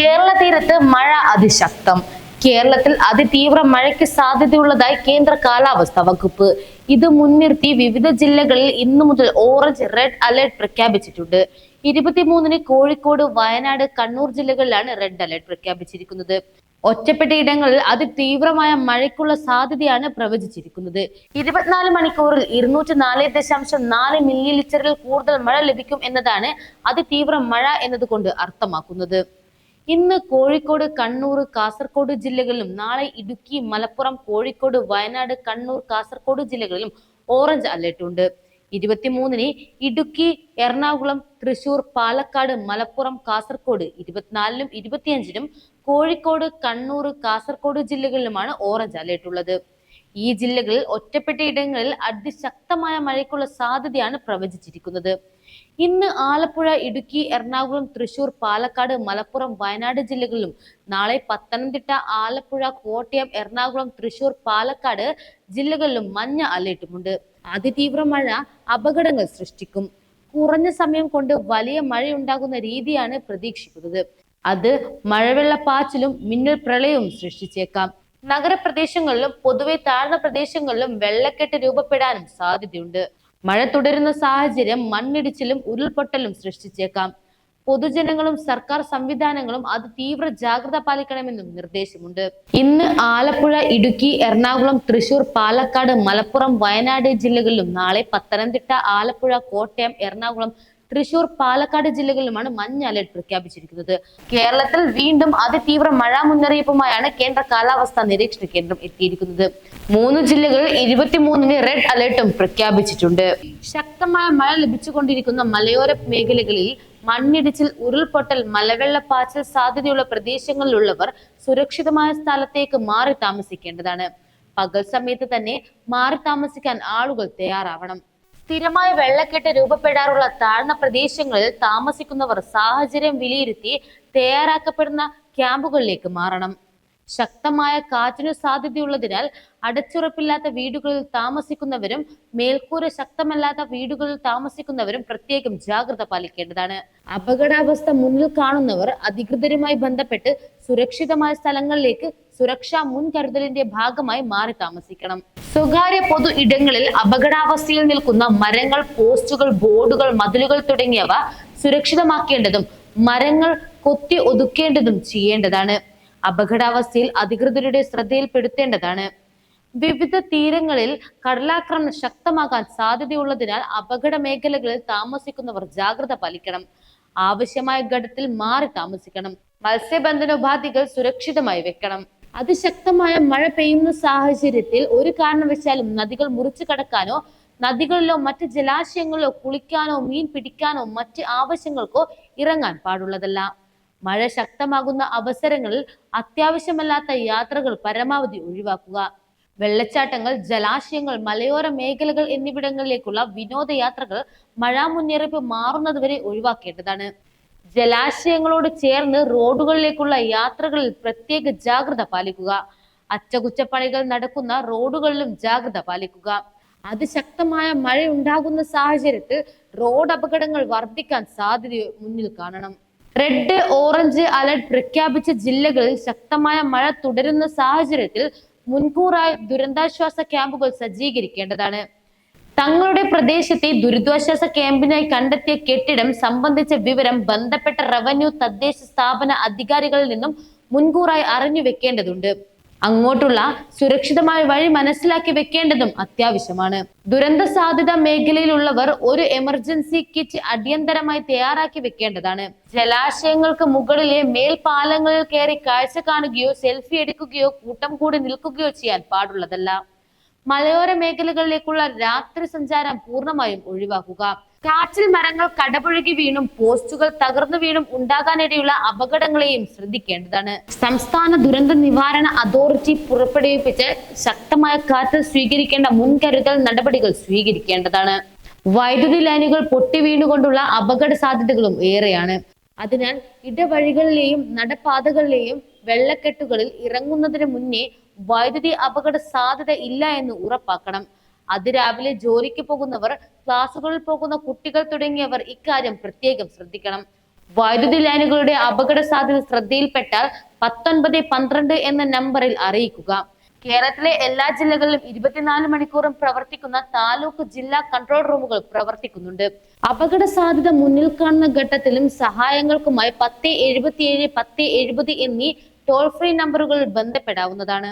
കേരള തീരത്ത് മഴ അതിശക്തം. കേരളത്തിൽ അതിതീവ്ര മഴയ്ക്ക് സാധ്യതയുള്ളതായി കേന്ദ്ര കാലാവസ്ഥാ വകുപ്പ്. ഇത് മുൻനിർത്തി വിവിധ ജില്ലകളിൽ ഇന്നു മുതൽ ഓറഞ്ച് റെഡ് അലർട്ട് പ്രഖ്യാപിച്ചിട്ടുണ്ട്. ഇരുപത്തിമൂന്നിന് കോഴിക്കോട് വയനാട് കണ്ണൂർ ജില്ലകളിലാണ് റെഡ് അലർട്ട് പ്രഖ്യാപിച്ചിരിക്കുന്നത്. ഒറ്റപ്പെട്ട ഇടങ്ങളിൽ അതിതീവ്രമായ മഴയ്ക്കുള്ള സാധ്യതയാണ് പ്രവചിച്ചിരിക്കുന്നത്. ഇരുപത്തിനാല് മണിക്കൂറിൽ ഇരുന്നൂറ്റി നാല് ദശാംശം നാല് മില്ലി ലിറ്ററിൽ കൂടുതൽ മഴ ലഭിക്കും എന്നതാണ് അതിതീവ്ര മഴ എന്നതുകൊണ്ട് അർത്ഥമാക്കുന്നത്. ഇന്ന് കോഴിക്കോട് കണ്ണൂർ കാസർഗോഡ് ജില്ലകളിലും നാളെ ഇടുക്കി മലപ്പുറം കോഴിക്കോട് വയനാട് കണ്ണൂർ കാസർഗോഡ് ജില്ലകളിലും ഓറഞ്ച് അലർട്ട് ഉണ്ട്. ഇരുപത്തിമൂന്നിന് ഇടുക്കി എറണാകുളം തൃശൂർ പാലക്കാട് മലപ്പുറം കാസർഗോഡ് ഇരുപത്തിനാലിനും ഇരുപത്തിയഞ്ചിനും കോഴിക്കോട് കണ്ണൂർ കാസർഗോഡ് ജില്ലകളിലുമാണ് ഓറഞ്ച് അലർട്ട് ഉള്ളത്. ഈ ജില്ലകളിൽ ഒറ്റപ്പെട്ട ഇടങ്ങളിൽ അതിശക്തമായ മഴയ്ക്കുള്ള സാധ്യതയാണ് പ്രവചിച്ചിരിക്കുന്നത്. ഇന്ന് ആലപ്പുഴ ഇടുക്കി എറണാകുളം തൃശൂർ പാലക്കാട് മലപ്പുറം വയനാട് ജില്ലകളിലും നാളെ പത്തനംതിട്ട ആലപ്പുഴ കോട്ടയം എറണാകുളം തൃശൂർ പാലക്കാട് ജില്ലകളിലും മഞ്ഞ അലേർട്ടുമുണ്ട്. അതിതീവ്ര മഴ അപകടങ്ങൾ സൃഷ്ടിക്കും. കുറഞ്ഞ സമയം കൊണ്ട് വലിയ മഴയുണ്ടാകുന്ന രീതിയാണ് പ്രതീക്ഷിക്കുന്നത്. അത് മഴവെള്ളപ്പാച്ചിലും മിന്നൽ പ്രളയവും സൃഷ്ടിച്ചേക്കാം. നഗരപ്രദേശങ്ങളിലും പൊതുവെ താഴ്ന്ന പ്രദേശങ്ങളിലും വെള്ളക്കെട്ട് രൂപപ്പെടാനും സാധ്യതയുണ്ട്. മഴ തുടരുന്ന സാഹചര്യം മണ്ണിടിച്ചിലും ഉരുൾപൊട്ടലും സൃഷ്ടിച്ചേക്കാം. പൊതുജനങ്ങളും സർക്കാർ സംവിധാനങ്ങളും അത് തീവ്ര ജാഗ്രത പാലിക്കണമെന്നും നിർദ്ദേശമുണ്ട്. ഇന്ന് ആലപ്പുഴ ഇടുക്കി എറണാകുളം തൃശൂർ പാലക്കാട് മലപ്പുറം വയനാട് ജില്ലകളിലും നാളെ പത്തനംതിട്ട ആലപ്പുഴ കോട്ടയം എറണാകുളം തൃശൂർ പാലക്കാട് ജില്ലകളിലുമാണ് മഞ്ഞ അലർട്ട് പ്രഖ്യാപിച്ചിരിക്കുന്നത്. കേരളത്തിൽ വീണ്ടും അതിതീവ്ര മഴ മുന്നറിയിപ്പുമായാണ് കേന്ദ്ര കാലാവസ്ഥാ നിരീക്ഷണ കേന്ദ്രം എത്തിയിരിക്കുന്നത്. മൂന്ന് ജില്ലകളിൽ ഇരുപത്തിമൂന്നിന് റെഡ് അലർട്ടും പ്രഖ്യാപിച്ചിട്ടുണ്ട്. ശക്തമായ മഴ ലഭിച്ചുകൊണ്ടിരിക്കുന്ന മലയോര മേഖലകളിൽ മണ്ണിടിച്ചിൽ ഉരുൾപൊട്ടൽ മലവെള്ളപ്പാച്ചൽ സാധ്യതയുള്ള പ്രദേശങ്ങളിലുള്ളവർ സുരക്ഷിതമായ സ്ഥലത്തേക്ക് മാറി താമസിക്കേണ്ടതാണ്. പകൽ സമയത്ത് തന്നെ മാറി താമസിക്കാൻ ആളുകൾ തയ്യാറാവണം. സ്ഥിരമായ വെള്ളക്കെട്ട് രൂപപ്പെടാറുള്ള താഴ്ന്ന പ്രദേശങ്ങളിൽ താമസിക്കുന്നവർ സാഹചര്യം വിലയിരുത്തി തയ്യാറാക്കപ്പെടുന്ന ക്യാമ്പുകളിലേക്ക് മാറണം. ശക്തമായ കാറ്റിനു സാധ്യതയുള്ളതിനാൽ അടച്ചുറപ്പില്ലാത്ത വീടുകളിൽ താമസിക്കുന്നവരും മേൽക്കൂര ശക്തമല്ലാത്ത വീടുകളിൽ താമസിക്കുന്നവരും പ്രത്യേകം ജാഗ്രത പാലിക്കേണ്ടതാണ്. അപകടാവസ്ഥ മുന്നിൽ കാണുന്നവർ അധികൃതരുമായി ബന്ധപ്പെട്ട് സുരക്ഷിതമായ സ്ഥലങ്ങളിലേക്ക് സുരക്ഷാ മുൻകരുതലിന്റെ ഭാഗമായി മാറി താമസിക്കണം. സ്വകാര്യ പൊതു ഇടങ്ങളിൽ അപകടാവസ്ഥയിൽ നിൽക്കുന്ന മരങ്ങൾ പോസ്റ്റുകൾ ബോർഡുകൾ മതിലുകൾ തുടങ്ങിയവ സുരക്ഷിതമാക്കേണ്ടതും മരങ്ങൾ കൊത്തി ഒതുക്കേണ്ടതും ചെയ്യേണ്ടതാണ്. അപകടാവസ്ഥയിൽ അധികൃതരുടെ ശ്രദ്ധയിൽപ്പെടുത്തേണ്ടതാണ്. വിവിധ തീരങ്ങളിൽ കടലാക്രമണം ശക്തമാകാൻ സാധ്യതയുള്ളതിനാൽ അപകട മേഖലകളിൽ താമസിക്കുന്നവർ ജാഗ്രത പാലിക്കണം. ആവശ്യമായ ഘട്ടത്തിൽ മാറി താമസിക്കണം. മത്സ്യബന്ധന ഉപാധികൾ സുരക്ഷിതമായി വെക്കണം. അതിശക്തമായ മഴ പെയ്യുന്ന സാഹചര്യത്തിൽ ഒരു കാരണവശാലും നദികൾ മുറിച്ചു കടക്കാനോ നദികളിലോ മറ്റ് ജലാശയങ്ങളിലോ കുളിക്കാനോ മീൻ പിടിക്കാനോ മറ്റ് ആവശ്യങ്ങൾക്കോ ഇറങ്ങാൻ പാടുള്ളതല്ല. മഴ ശക്തമാകുന്ന അവസരങ്ങളിൽ അത്യാവശ്യമല്ലാത്ത യാത്രകൾ പരമാവധി ഒഴിവാക്കുക. വെള്ളച്ചാട്ടങ്ങൾ ജലാശയങ്ങൾ മലയോര മേഖലകൾ എന്നിവിടങ്ങളിലേക്കുള്ള വിനോദയാത്രകൾ മഴ മുന്നറിയിപ്പ് മാറുന്നതുവരെ ഒഴിവാക്കേണ്ടതാണ്. ജലാശയങ്ങളോട് ചേർന്ന് റോഡുകളിലേക്കുള്ള യാത്രകളിൽ പ്രത്യേക ജാഗ്രത പാലിക്കുക. അറ്റകുറ്റപ്പണികൾ നടക്കുന്ന റോഡുകളിലും ജാഗ്രത പാലിക്കുക. അതിശക്തമായ മഴ ഉണ്ടാകുന്ന സാഹചര്യത്തിൽ റോഡ് അപകടങ്ങൾ വർദ്ധിക്കാൻ സാധ്യത മുന്നിൽ കാണണം. റെഡ് ഓറഞ്ച് അലർട്ട് പ്രഖ്യാപിച്ച ജില്ലകളിൽ ശക്തമായ മഴ തുടരുന്ന സാഹചര്യത്തിൽ മുൻകൂറായി ദുരന്താശ്വാസ ക്യാമ്പുകൾ സജ്ജീകരിക്കേണ്ടതാണ്. തങ്ങളുടെ പ്രദേശത്തെ ദുരിതാശ്വാസ ക്യാമ്പിനായി കണ്ടെത്തിയ കെട്ടിടം സംബന്ധിച്ച വിവരം ബന്ധപ്പെട്ട റവന്യൂ തദ്ദേശ സ്ഥാപന അധികാരികളിൽ നിന്നും മുൻകൂറായി അറിഞ്ഞു വെക്കേണ്ടതുണ്ട്. അങ്ങോട്ടുള്ള സുരക്ഷിതമായ വഴി മനസ്സിലാക്കി വെക്കേണ്ടതും അത്യാവശ്യമാണ്. ദുരന്ത സാധ്യത മേഖലയിലുള്ളവർ ഒരു എമർജൻസി കിറ്റ് അടിയന്തരമായി തയ്യാറാക്കി വെക്കേണ്ടതാണ്. ജലാശയങ്ങൾക്ക് മുകളിലെ മേൽപാലങ്ങളിൽ കയറി കാഴ്ച കാണുകയോ സെൽഫി എടുക്കുകയോ കൂട്ടം കൂടി നിൽക്കുകയോ ചെയ്യാൻ പാടുള്ളതല്ല. മലയോര മേഖലകളിലേക്കുള്ള രാത്രി സഞ്ചാരം പൂർണമായും ഒഴിവാക്കുക. കാറ്റിൽ മരങ്ങൾ കടപുഴകി വീണും പോസ്റ്റുകൾ തകർന്നു വീണും ഉണ്ടാകാനിടയുള്ള അപകടങ്ങളെയും ശ്രദ്ധിക്കേണ്ടതാണ്. സംസ്ഥാന ദുരന്ത നിവാരണ അതോറിറ്റി പുറപ്പെടുവിപ്പിച്ച് ശക്തമായ കാറ്റ് സ്വീകരിക്കേണ്ട മുൻകരുതൽ നടപടികൾ സ്വീകരിക്കേണ്ടതാണ്. വൈദ്യുതി ലൈനുകൾ പൊട്ടി വീണുകൊണ്ടുള്ള അപകട സാധ്യതകളും ഏറെയാണ്. അതിനാൽ ഇടവഴികളിലെയും നടപ്പാതകളിലെയും വെള്ളക്കെട്ടുകളിൽ ഇറങ്ങുന്നതിന് മുന്നേ വൈദ്യുതി അപകട സാധ്യത ഇല്ല എന്ന് ഉറപ്പാക്കണം. അതിരാവിലെ ജോലിക്ക് പോകുന്നവർ ക്ലാസുകളിൽ പോകുന്ന കുട്ടികൾ തുടങ്ങിയവർ ഇക്കാര്യം പ്രത്യേകം ശ്രദ്ധിക്കണം. വൈദ്യുതി ലൈനുകളുടെ അപകട സാധ്യത ശ്രദ്ധയിൽപ്പെട്ടാൽ പത്തൊൻപത് പന്ത്രണ്ട് എന്ന നമ്പറിൽ അറിയിക്കുക. കേരളത്തിലെ എല്ലാ ജില്ലകളിലും ഇരുപത്തിനാല് മണിക്കൂറും പ്രവർത്തിക്കുന്ന താലൂക്ക് ജില്ലാ കൺട്രോൾ റൂമുകൾ പ്രവർത്തിക്കുന്നുണ്ട്. അപകട സാധ്യത മുന്നിൽ കാണുന്ന ഘട്ടത്തിലും സഹായങ്ങൾക്കുമായി പത്ത് എഴുപത്തിയേഴ് പത്ത് എഴുപത് എന്നീ ടോൾ ഫ്രീ നമ്പറുകൾ ബന്ധപ്പെടാവുന്നതാണ്.